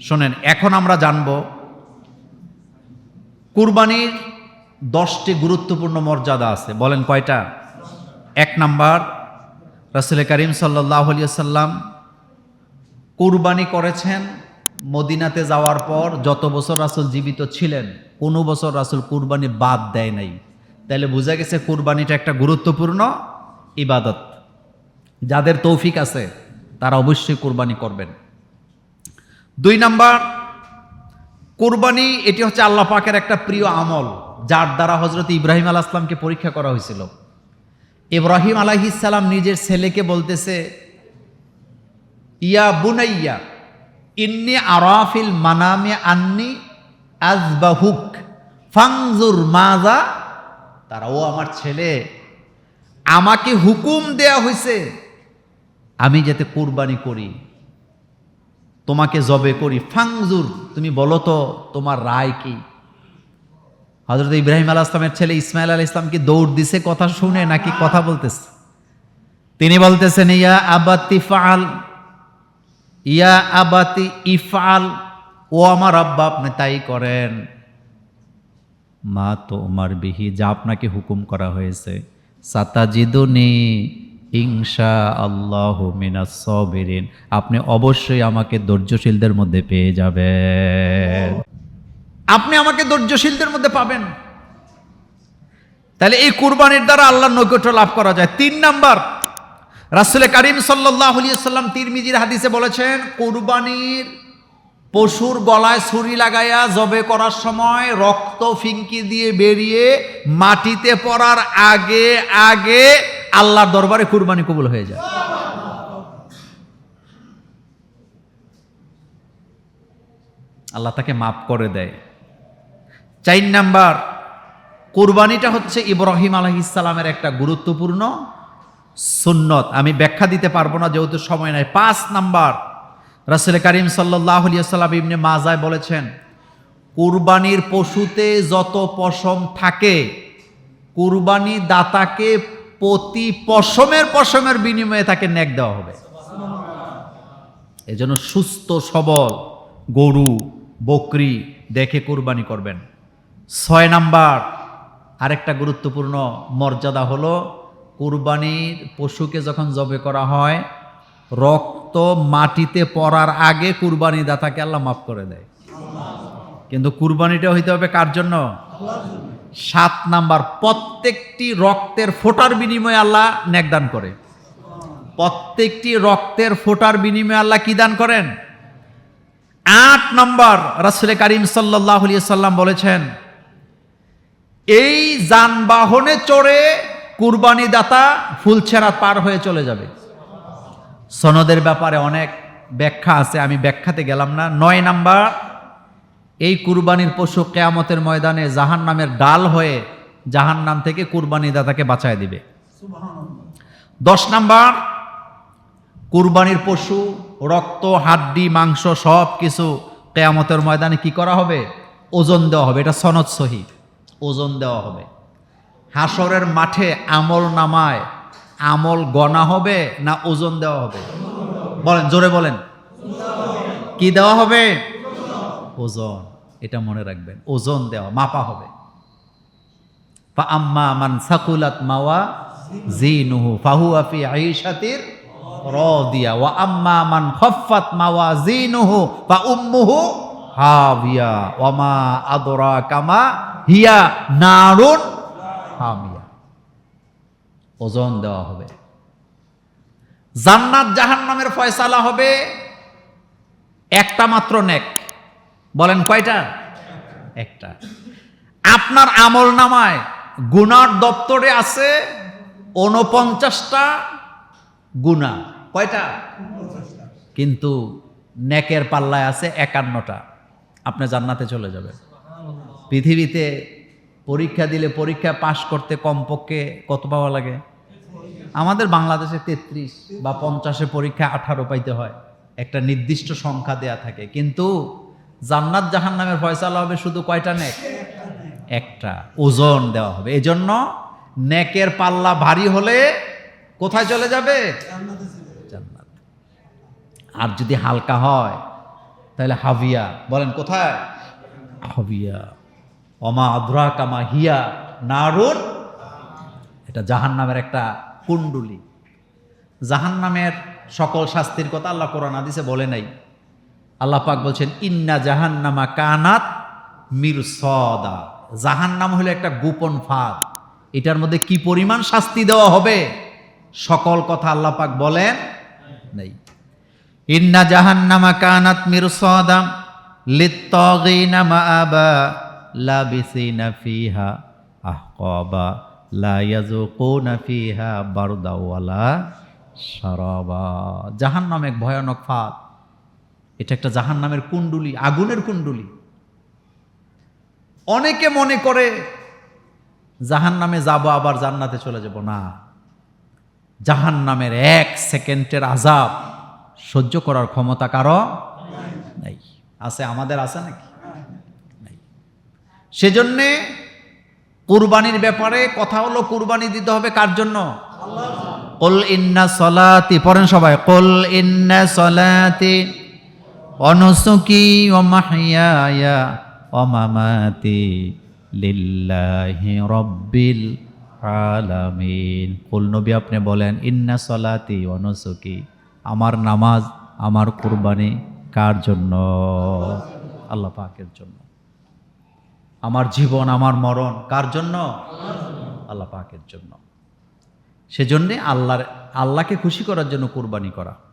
শোনেন, এখন আমরা জানব কুরবানির দশটি গুরুত্বপূর্ণ মর্যাদা আছে। বলেন কয়টা? এক নাম্বার, রাসুল করিম সাল্লাহ সাল্লাম কুরবানি করেছেন মদিনাতে যাওয়ার পর যত বছর রাসুল জীবিত ছিলেন, কোনো বছর রাসুল কুরবানি বাদ দেয় নাই। তাহলে বোঝা গেছে কুরবানিটা একটা গুরুত্বপূর্ণ ইবাদত। যাদের তৌফিক আছে, তারা অবশ্যই কুরবানি করবেন। দুই নাম্বার, কোরবানি, এটি হচ্ছে আল্লাহ পাকের একটা প্রিয় আমল, যার দ্বারা হজরত ইব্রাহিম আল আসলামকে পরীক্ষা করা হয়েছিল। ইব্রাহিম আলাহিসাল্লাম নিজের ছেলেকে বলতেছে, ইয়া বুনাইয়া, ইন্নি আরাফিল মানামে আন্নি আজবাহুক ফাংজুর মাজা তারা, ও আমার ছেলে, আমাকে হুকুম দেয়া হয়েছে আমি যাতে কোরবানি করি। তোমাকে জবে করি, ফাংজুর, তুমি বলো তো, তোমার রায় কি? হজরত ইব্রাহিম আল আসলামের ছেলে ইসমাইল আল ইসলাম কি দৌড় দিছে কথা শুনে নাকি কথা বলতেছে? তিনি বলতেছেন, ইয়া আবাতি ফাল ইয়া আবাতি ইফাল ও আমার আব্বা, আপনি তাই করেন। মা তো ওমার বিহি, যা আপনাকে হুকুম করা হয়েছে, সাতাজিদুনি ইংসা আল্লাহ মিনাস সবিরিন। আপনি অবশ্যই আমাকে ধৈর্যশীলদের মধ্যে পেয়ে যাবেন। আপনি আমাকে ধৈর্যশীলদের মধ্যে পাবেন। তাহলে এই কুরবানির দ্বারা আল্লাহর নৈকট্য লাভ করা যায়। তিন নাম্বার রাসুলে কারিম সাল্লাহ সাল্লাম তিরমিজির হাদিসে বলেছেন, কুরবানির পশুর গলায় ছুরি লাগাইয়া জবে করার সময় রক্ত ফিঙ্কি দিয়ে বেরিয়ে মাটিতে পড়ার আগে আগে আল্লাহর দরবারে কুরবানি কবুল হয়ে যায়। আল্লাহ তাকে মাফ করে দেয়। চার নাম্বার, কুরবানিটা হচ্ছে ইব্রাহিম আলহিসালামের একটা গুরুত্বপূর্ণ সুন্নত। আমি ব্যাখ্যা দিতে পারব না, যেহেতু সময় নাই। পাঁচ নাম্বার, রাসুল করিম সাল্লাহ সাল্লাম ইবনে মাজায় বলেছেন, কুরবানির পশুতে যত পশম থাকে, কুরবানি দাতাকে প্রতি পশমের পশমের বিনিময়ে তাকে ন্যাক দেওয়া হবে। এজন্য সুস্থ, সবল গরু, বকরি দেখে কুরবানি করবেন। ছয় নাম্বার, আরেকটা গুরুত্বপূর্ণ মর্যাদা হলো, কুরবানির পশুকে যখন জবে করা হয়, রক্ত মাটিতে পড়ার আগে কুরবানি দাতাকে আল্লাহ মাফ করে দেয়। কিন্তু কুরবানিটা হইতে হবে কার জন্য? সাত নাম্বার, প্রত্যেকটি রক্তের ফোটার বিনিময়ে আল্লাহ ন্যাক দান করে। প্রত্যেকটি রক্তের ফোটার বিনিময়ে আল্লাহ কি দান করেন? আট নম্বর, রাসুল করিম সাল্লাহ সাল্লাম বলেছেন, এই যানবাহনে চড়ে কুরবানি দাতা ফুলছেড়া পার হয়ে চলে যাবে। সনদের ব্যাপারে অনেক ব্যাখ্যা আছে, আমি ব্যাখ্যাতে গেলাম না। নয় নাম্বার এই কুরবানির পশু কেয়ামতের ময়দানে জাহান নামের ডাল হয়ে জাহান নাম থেকে কুরবানি দাতাকে বাঁচায় দিবে। দশ নাম্বার, কুরবানির পশু, রক্ত, হাড্ডি, মাংস সব কিছু কেয়ামতের ময়দানে কি করা হবে? ওজন দেওয়া হবে। এটা সনদ সহি। ওজন দেওয়া হবে। হাসরের মাঠে আমল নামায় আমল গণা হবে না ওজন দেওয়া হবে? বলেন, জোরে বলেন। কি দেওয়া হবে? ওজন, এটা মনে রাখবেন, ওজন দেওয়া, মাপা হবে। ফা আম্মা মান সাকুলাত মাওয়া ফাহু আফি আইশাতির রাদিয়া। ওয়া আম্মা মান খাফফাত মাওয়া ফা উম্মুহু হাবিয়া। ওয়া মা আদরা কামা হিয়া নারুন হামিয়া। ওজন দেওয়া হবে। জান্নাত জাহান্নামের ফয়সালা হবে একটা মাত্র নেক। বলেন কয়টা? একটা। আপনার আমল নামায় গুনার দপ্তরে আছে উনপঞ্চাশটা গুণা কয়টা? কিন্তু নেকের পাল্লায় আছে একান্নটা। আপনি জান্নাতে চলে যাবেন। পৃথিবীতে পরীক্ষা দিলে পরীক্ষা পাশ করতে কমপক্ষে কত পাওয়া লাগে? আমাদের বাংলাদেশে তেত্রিশ বা পঞ্চাশে পরীক্ষা আঠারো পাইতে হয়। একটা নির্দিষ্ট সংখ্যা দেয়া থাকে। কিন্তু জান্নাত জাহান নামের ফয়সালা হবে শুধু কয়টা নেক? একটা। ওজন দেওয়া হবে। এজন্য নেকের পাল্লা ভারী হলে কোথায় চলে যাবে? জান্নাত। আর যদি হালকা হয়, তাহলে হাভিয়া। বলেন, কোথায়? হাভিয়া। অমা আদ্রা কামা হিয়া নারুন। এটা জাহান নামের একটা কুণ্ডুলি। জাহান নামের সকল শাস্তির কথা আল্লাহ কোরআন আদিসে বলে নাই। আল্লাহ পাক বলছেন, ইন্না জাহান্নামা কানাত মির সদা জাহান্নাম হলো একটা গোপন ফাঁদ। এটার মধ্যে কি পরিমাণ শাস্তি দেওয়া হবে? সকল কথা আল্লাহ পাক বলেন নেই। ইন্না জাহান্নামা কানাত মির সদা লিত্তাগিনা মাআবা লা জাহান্নাম এক ভয়ানক ফাঁদ। এটা একটা জাহান নামের কুণ্ডুলি আগুনের কুণ্ডুলি। অনেকে মনে করে জাহান নামে যাব আবার জান্নাতে চলে যাব। না জাহান নামের এক সেকেন্ডের আজাব সহ্য করার ক্ষমতা কারও নেই। আছে আমাদের আছে নাকি? নেই। সেজন্যে কুরবানির ব্যাপারে কথা হলো কুরবানি দিতে হবে কার জন্য। কল ইন্না সলাতি পড়েন সবাই কল ইন্না সলাতি। অনুসুকি ও মাহিয়ায়া ও মামাতি লিল্লাহি রব্বিল আলামিন। কুল নবী আপনি বলেন, ইন্না সলাতি অনুসুকি আমার নামাজ, আমার কুরবানি কার জন্য? আল্লাহ পাকের জন্য। আমার জীবন, আমার মরণ কার জন্য? আল্লাহ পাকের জন্য। সেজন্যে আল্লাহর, আল্লাহকে খুশি করার জন্য কুরবানি করা।